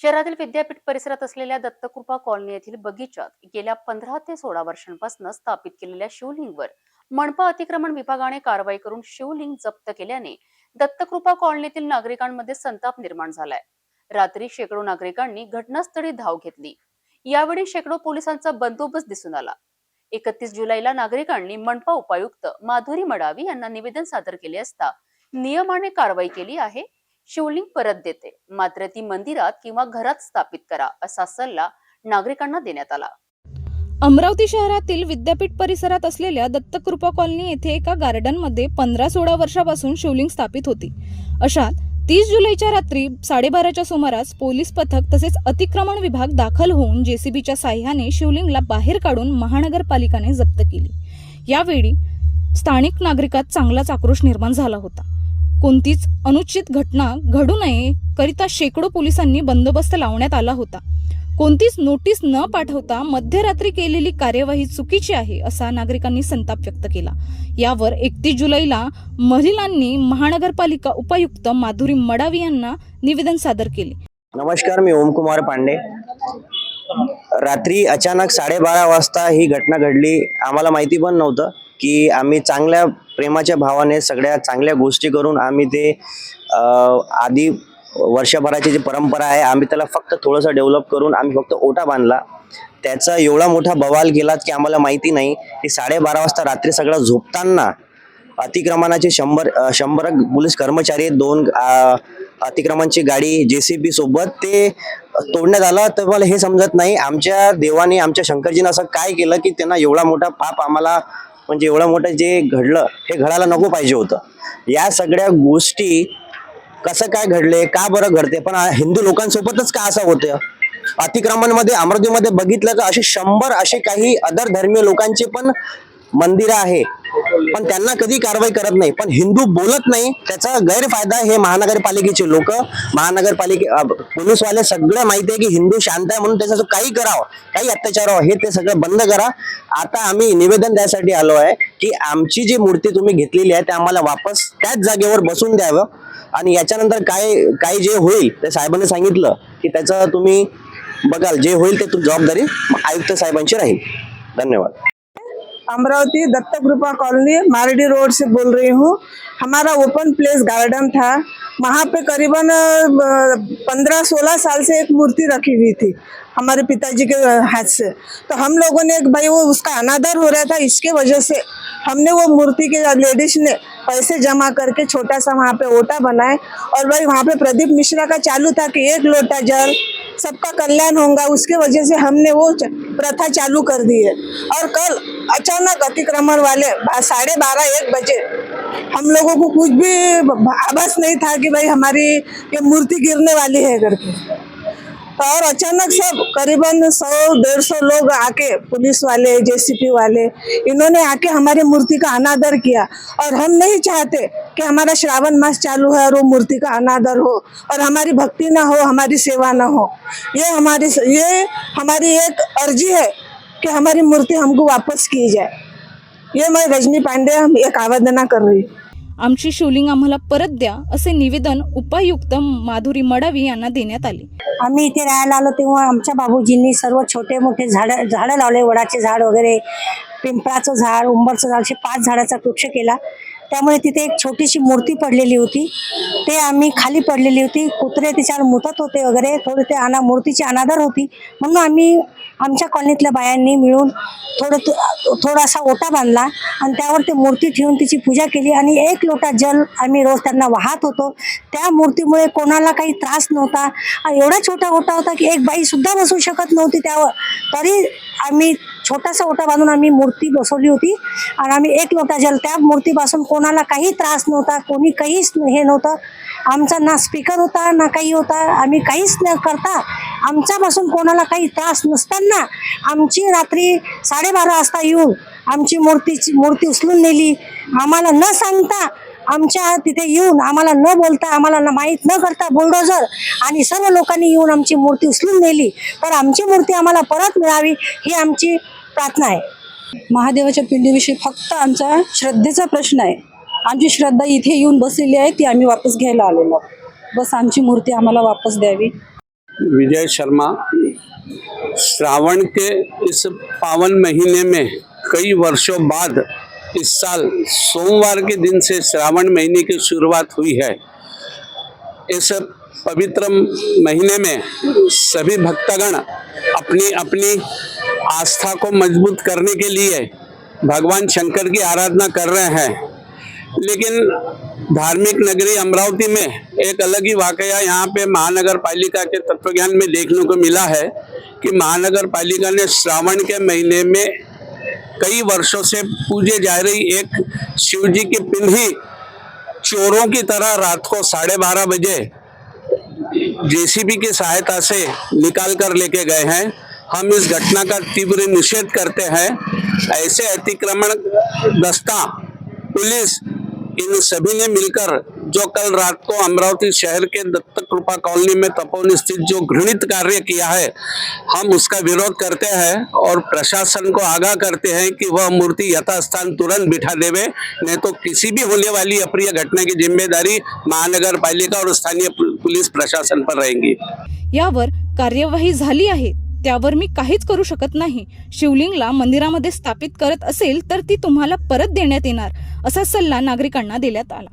शहरातील विद्यापीठ परिसरात असलेल्या दत्तकृपा कॉलनी येथील बगीचात गेल्या पंधरा ते सोळा वर्षांपासून स्थापित केलेल्या शिवलिंगवर मनपा अतिक्रमण विभागाने कारवाई करून शिवलिंग जप्त केल्याने दत्तकृपा कॉलनीतील नागरिकांमध्ये संताप निर्माण झालाय. रात्री शेकडो नागरिकांनी घटनास्थळी धाव घेतली. यावेळी शेकडो पोलिसांचा बंदोबस्त दिसून आला. एकतीस जुलैला नागरिकांनी मनपा उपायुक्त माधुरी मडावी यांना निवेदन सादर केले असता नियमाने कारवाई केली आहे. शिवलिंग परत देते. मात्र ती मंदिरात किंवा घरात स्थापित करा असा सल्ला नागरिकांना देण्यात आला. अमरावती शहरातील विद्यापीठ परिसरात असलेल्या दत्तकृपा कॉलनी येथे एका गार्डनमध्ये पंधरा सोळा वर्षापासून शिवलिंग स्थापित होती. अशात तीस जुलैच्या रात्री साडेबाराच्या सुमारास पोलीस पथक तसेच अतिक्रमण विभाग दाखल होऊन जेसीबीच्या साह्याने शिवलिंगला बाहेर काढून महानगरपालिकाने जप्त केली. यावेळी स्थानिक नागरिकात चांगलाच आक्रोश निर्माण झाला होता. कोणतीच अनुचित घटना घडू नये करिता शेकडो पोलिसांनी बंदोबस्त लावण्यात आला होता. कोणतीच नोटीस न पाठवता मध्यरात्री केलेली कार्यवाही चुकीची आहे असा नागरिकांनी संताप व्यक्त केला. यावर एकतीस जुलैला महिलांनी महानगरपालिका उपायुक्त माधुरी मडावी यांना निवेदन सादर केले. नमस्कार मी ओमकुमार पांडे. रात्री अचानक साडेबारा वाजता ही घटना घडली. आम्हाला माहिती पण नव्हतं. की आम्ही चांगल्या प्रेमाच्या भावाने सगळ्या चांगल्या गोष्टी करून आम्ही ते आधी वर्षभराची जी परंपरा आहे आम्ही त्याला फक्त थोडंसं डेव्हलप करून आम्ही फक्त ओटा बांधला. त्याचा एवढा मोठा बवाल गेलात की आम्हाला माहिती नाही. की साडेबारा वाजता रात्री सगळं झोपताना अतिक्रमणाचे शंभर शंभर पोलीस कर्मचारी दोन अतिक्रमणची गाडी जे सी बी सोबत ते तोडण्यात आलं. तर मला हे समजत नाही. आमच्या देवाने आमच्या शंकरजीनं असं काय केलं की त्यांना एवढा मोठा पाप आम्हाला म्हणजे एवढं मोठं जे घडलं हे घडायला नको पाहिजे होतं. या सगळ्या गोष्टी कसं काय घडले का बरं घडते पण हिंदू लोकांसोबतच का असं होतं? अतिक्रमणमध्ये अमरावतीमध्ये बघितलं तर असे शंभर असे काही अदर धर्मीय लोकांचे पण मंदिरं आहे. पण त्यांना कधी कारवाई करत नाही. पण हिंदू बोलत नाही त्याचा गैरफायदा हे महानगरपालिकेचे लोक महानगरपालिके पोलीसवाले सगळं माहिती आहे की हिंदू शांत आहे म्हणून त्याचा काही करावं काही अत्याचार व्हावं हे ते सगळं बंद करा. आता आम्ही निवेदन द्यासाठी आलो आहे की आमची जी मूर्ती तुम्ही घेतलेली आहे ते आम्हाला वापस त्याच जागेवर बसून द्यावं. आणि याच्यानंतर काय काय जे होईल ते साहेबांनी सांगितलं की त्याचं तुम्ही बघाल जे होईल ते तू जबाबदारी आयुक्त साहेबांची राहील. धन्यवाद. अमरावती दत्तकृपा कॉलोनी, मारडी रोड से बोल रही हूँ। हमारा ओपन प्लेस गार्डन था। वहाँ पे करीबन पंद्रह सोलह साल से एक मूर्ति रखी हुई थी हमारे पिताजी के हाथ से। तो हम लोगों ने एक भाई, वो उसका अनादर हो रहा था इसके वजह से हमने वो मूर्ति के लेडीज़ ने पैसे जमा करके छोटा सा वहाँ पे ओटा बनाए और भाई वहाँ पे प्रदीप मिश्रा का चालू था कि एक लोटा जल, सबका कल्याण होगा। उसके वजह से हमने वो प्रथा चालू कर दी है। और कल अचानक अतिक्रमण वाले साढ़े बारह, एक बजे हम लोगों को कुछ भी आभास नहीं था कि भाई हमारी ये मूर्ति गिरने वाली है करके तो और अचानक सब करीबन सौ, डेढ़ सौ लोग आके पुलिस वाले, जेसीपी वाले, इन्होंने आके हमारी मूर्ति का अनादर किया। और हम नहीं चाहते कि हमारा श्रावण मास चालू है और वो मूर्ति का अनादर हो और हमारी भक्ति ना हो, हमारी सेवा ना हो। ये हमारी ये हमारी एक अर्जी है कि हमारी मूर्ति हमको वापस की जाए। ये मैं रजनी पांडे हम एक आवेदना कर रही आमची शिवलिंग आम्हाला परत द्या असे निवेदन उपायुक्त माधुरी मडावी यांना देण्यात आले. आम्ही इथे राहायला आलो तेव्हा आमच्या बाबूजींनी सर्व छोटे मोठे झाडं झाडं लावले वडाचे झाड वगैरे पिंपळाचं झाड उंबरचं झाड असे पाच झाडाचा वृक्ष केला. त्यामुळे तिथे एक छोटीशी मूर्ती पडलेली होती. ते आम्ही खाली पडलेली होती. कुत्रे तिच्यावर मुतत होते वगैरे. थोडे ते अना मूर्तीची अनादर होती. म्हणून आम्ही आमच्या कॉलनीतल्या बायांनी मिळून थोडं थोडासा ओटा बांधला आणि त्यावर ते मूर्ती ठेवून तिची पूजा केली आणि एक लोटा जल आम्ही रोज त्यांना वाहत होतो. त्या मूर्तीमुळे कोणाला काही त्रास नव्हता. आणि एवढा छोटा ओटा होता की एक बाईसुद्धा बसू शकत नव्हती त्यावर. तरी आम्ही छोटासा ओटा बांधून आम्ही मूर्ती बसवली होती आणि आम्ही एक लोटा जल त्या मूर्तीपासून कोणाला काही त्रास नव्हता कोणी काहीच हे नव्हतं. आमचा ना स्पीकर होता ना काही होता. आम्ही काहीच न करता आमच्यापासून कोणाला काही त्रास नसताना आमची रात्री साडेबारा वाजता येऊन आमची मूर्तीची मूर्ती उचलून नेली. आम्हाला न सांगता आमच्या तिथे येऊन आम्हाला न बोलता आम्हाला न माहीत न करता बुलडोझर आणि सर्व लोकांनी येऊन आमची मूर्ती उचलून नेली. तर आमची मूर्ती आम्हाला परत मिळावी ही आमची प्रार्थना आहे. महादेवाच्या पिंडीविषयी फक्त आमचा श्रद्धेचा प्रश्न आहे. आमची श्रद्धा इथे येऊन बसलेली आहे ती आम्ही वापस घ्यायला आलेलो बस आमची मूर्ती आम्हाला वापस द्यावी. विजय शर्मा, श्रावण के इस पावन महीने में कई वर्षों बाद इस साल सोमवार के दिन से श्रावण महीने की शुरुआत हुई है। इस पवित्र महीने में सभी भक्तगण अपनी अपनी आस्था को मज़बूत करने के लिए भगवान शंकर की आराधना कर रहे हैं। लेकिन धार्मिक नगरी अमरावती में एक अलग ही वाकया यहाँ पे महानगर पालिका के तत्वज्ञान में देखने को मिला है कि महानगर पालिका ने श्रावण के महीने में कई वर्षों से पूजे जा रही एक शिव जी की पिंडी चोरों की तरह रात को साढ़े बारह बजे जेसीबी की सहायता से निकाल कर लेके गए हैं। हम इस घटना का तीव्र निषेध करते हैं। ऐसे अतिक्रमण दस्ता पुलिस इन सभी ने मिलकर जो कल रात को अमरावती शहर के दत्त कृपा कॉलोनी में तपोवन स्थित जो घृणित कार्य किया है, हम उसका विरोध करते हैं और प्रशासन को आगाह करते हैं कि वह मूर्ति यथास्थान तुरंत बिठा देवे, नहीं तो किसी भी होने वाली अप्रिय घटना की ज़िम्मेदारी महानगर पालिका और स्थानीय पुलिस प्रशासन पर रहेंगी। यावर कार्यवाही झाली आहे. त्यावर मी काहीच करू शकत नाही. शिवलिंगला मंदिरामध्ये स्थापित करत असेल तर ती तुम्हाला परत देण्यात येणार असा सल्ला नागरिकांना देण्यात आला.